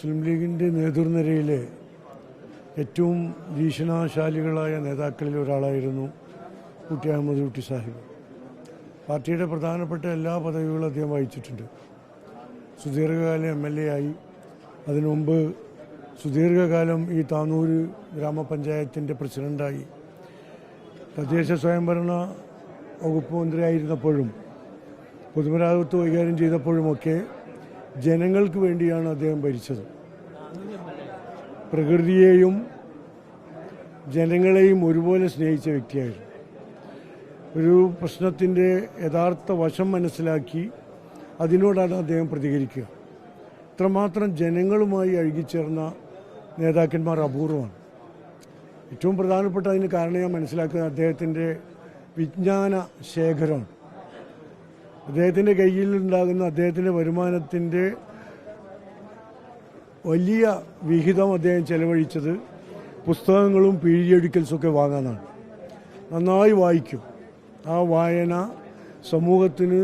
മുസ്ലിം ലീഗിന്റെ നേതൃനിരയിലെ ഏറ്റവും ഭീഷണാശാലികളായ നേതാക്കളിൽ ഒരാളായിരുന്നു കുട്ടി അഹമ്മദ് കുട്ടി സാഹിബ്. പാർട്ടിയുടെ പ്രധാനപ്പെട്ട എല്ലാ പദവികളും അദ്ദേഹം വഹിച്ചിട്ടുണ്ട്. സുദീർഘകാല എം എൽ എ ആയി. അതിനുമുമ്പ് സുദീർഘകാലം ഈ താനൂർ ഗ്രാമപഞ്ചായത്തിന്റെ പ്രസിഡന്റായി തദ്ദേശ സ്വയംഭരണ വകുപ്പ് മന്ത്രിയായിരുന്നപ്പോഴും പൊതുമരാമത്ത് കൈകാര്യം ചെയ്തപ്പോഴുമൊക്കെ ജനങ്ങൾക്ക് വേണ്ടിയാണ് അദ്ദേഹം ഭരിച്ചത്. പ്രകൃതിയെയും ജനങ്ങളെയും ഒരുപോലെ സ്നേഹിച്ച വ്യക്തിയായിരുന്നു. ഒരു പ്രശ്നത്തിന്റെ യഥാർത്ഥ വശം മനസ്സിലാക്കി അതിനോടാണ് അദ്ദേഹം പ്രതികരിക്കുക. ഇത്രമാത്രം ജനങ്ങളുമായി അഴുകിച്ചേർന്ന നേതാക്കന്മാർ അപൂർവമാണ്. ഏറ്റവും പ്രധാനപ്പെട്ട അതിന് കാരണം ഞാൻ മനസ്സിലാക്കുന്നത് അദ്ദേഹത്തിന്റെ വിജ്ഞാന ശേഖരമാണ്. അദ്ദേഹത്തിന്റെ കയ്യിൽ ഉണ്ടാകുന്ന അദ്ദേഹത്തിന്റെ വരുമാനത്തിന്റെ വലിയ വിഹിതം അദ്ദേഹം ചെലവഴിച്ചത് പുസ്തകങ്ങളും പീരിയഡിക്കൽസൊക്കെ വാങ്ങാനാണ്. നന്നായി വായിക്കും. ആ വായന സമൂഹത്തിന്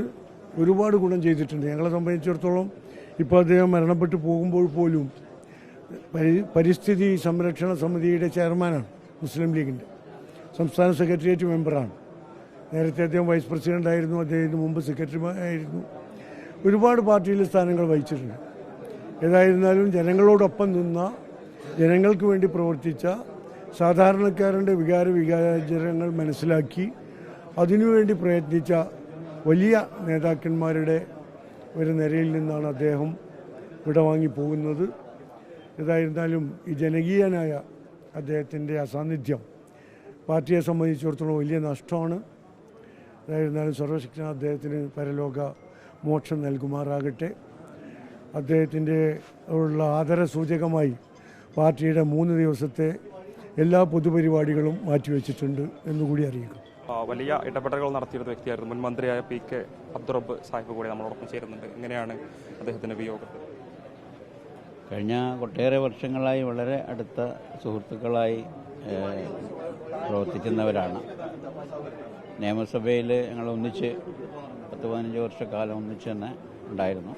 ഒരുപാട് ഗുണം ചെയ്തിട്ടുണ്ട്. ഞങ്ങളെ സംബന്ധിച്ചിടത്തോളം ഇപ്പോൾ അദ്ദേഹം മരണപ്പെട്ടു പോകുമ്പോൾ പോലും പരി പരിസ്ഥിതി സംരക്ഷണ സമിതിയുടെ ചെയർമാനാണ് മുസ്ലിം ലീഗിന്റെ സംസ്ഥാന സെക്രട്ടേറിയറ്റ് മെമ്പറാണ്. നേരത്തെ അദ്ദേഹം വൈസ് പ്രസിഡന്റ് ആയിരുന്നു അദ്ദേഹത്തിന് മുമ്പ് സെക്രട്ടറി ആയിരുന്നു. ഒരുപാട് പാർട്ടിയിലെ സ്ഥാനങ്ങൾ വഹിച്ചിട്ടുണ്ട്. ഏതായിരുന്നാലും ജനങ്ങളോടൊപ്പം നിന്ന ജനങ്ങൾക്ക് വേണ്ടി പ്രവർത്തിച്ച സാധാരണക്കാരന്റെ വികാര വികാരങ്ങൾ മനസ്സിലാക്കി അതിനുവേണ്ടി പ്രയത്നിച്ച വലിയ നേതാക്കന്മാരുടെ ഒരു നിരയിൽ നിന്നാണ് അദ്ദേഹം വിടവാങ്ങി പോകുന്നത്. ഏതായിരുന്നാലും ഈ ജനകീയനായ അദ്ദേഹത്തിന്റെ അസാന്നിധ്യം പാർട്ടിയെ സംബന്ധിച്ചിടത്തോളം വലിയ നഷ്ടമാണ്. ഏതായിരുന്നാലും സർവശക്തന അദ്ദേഹത്തിന് പരലോക മോക്ഷം നൽകുമാറാകട്ടെ. അദ്ദേഹത്തിന്റെ ഉള്ള ആദരസൂചകമായി പാർട്ടിയുടെ മൂന്ന് ദിവസത്തെ എല്ലാ പൊതുപരിപാടികളും മാറ്റിവെച്ചിട്ടുണ്ട് എന്നുകൂടി അറിയിക്കും വലിയ ഇടപെടലുകൾ നടത്തിയിരുന്ന വ്യക്തിയായിരുന്നു മുൻ മന്ത്രിയായ പി കെ അബ്ദുറബ് സാഹിബ് കൂടി നമ്മളോടൊപ്പം ചേരുന്നുണ്ട്. എങ്ങനെയാണ് അദ്ദേഹത്തിന്റെ വിയോഗത്തിൽ കഴിഞ്ഞ ഒട്ടേറെ വർഷങ്ങളായി വളരെ അടുത്ത സുഹൃത്തുക്കളായി പ്രവർത്തിക്കുന്നവരാണ്. നിയമസഭയിൽ ഞങ്ങൾ ഒന്നിച്ച് പത്ത് പതിനഞ്ച് വർഷക്കാലം ഒന്നിച്ച് തന്നെ ഉണ്ടായിരുന്നു.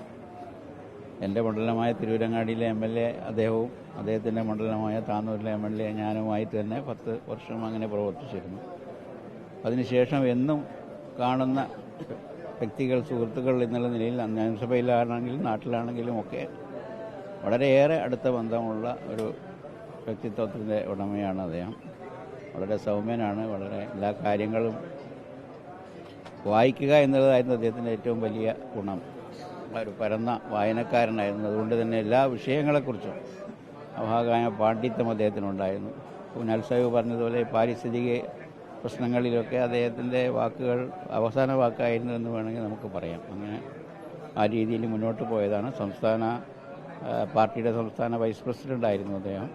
എന്റെ മണ്ഡലമായ തിരുവരങ്ങാടിയിലെ എം എൽ എ അദ്ദേഹവും അദ്ദേഹത്തിന്റെ മണ്ഡലമായ താന്നൂരിലെ എം എൽ എ ഞാനുമായിട്ട് തന്നെ പത്ത് വർഷം അങ്ങനെ പ്രവർത്തിച്ചിരുന്നു. അതിനുശേഷം എന്നും കാണുന്ന വ്യക്തികൾ സുഹൃത്തുക്കൾ എന്നുള്ള നിലയിൽ നിയമസഭയിലാണെങ്കിലും നാട്ടിലാണെങ്കിലും ഒക്കെ വളരെയേറെ അടുത്ത ബന്ധമുള്ള ഒരു വ്യക്തിത്വത്തിന്റെ ഉടമയാണ് അദ്ദേഹം. വളരെ സൗമ്യനാണ് വളരെ എല്ലാ കാര്യങ്ങളും വായിക്കുക എന്നുള്ളതായിരുന്നു അദ്ദേഹത്തിന്റെ ഏറ്റവും വലിയ ഗുണം. ഒരു പരന്ന വായനക്കാരനായിരുന്നു. അതുകൊണ്ട് തന്നെ എല്ലാ വിഷയങ്ങളെക്കുറിച്ചും അഭാഗമായ പാണ്ഡിത്യം അദ്ദേഹത്തിനുണ്ടായിരുന്നു. കുനാൽ സാഹിബ് പറഞ്ഞതുപോലെ പാരിസ്ഥിതിക പ്രശ്നങ്ങളിലൊക്കെ അദ്ദേഹത്തിന്റെ വാക്കുകൾ അവസാന വാക്കായിരുന്നു എന്ന് വേണമെങ്കിൽ നമുക്ക് പറയാം. അങ്ങനെ ആ രീതിയിൽ മുന്നോട്ട് പോയതാണ്. സംസ്ഥാന പാർട്ടിയുടെ സംസ്ഥാന വൈസ് പ്രസിഡന്റായിരുന്നു അദ്ദേഹം.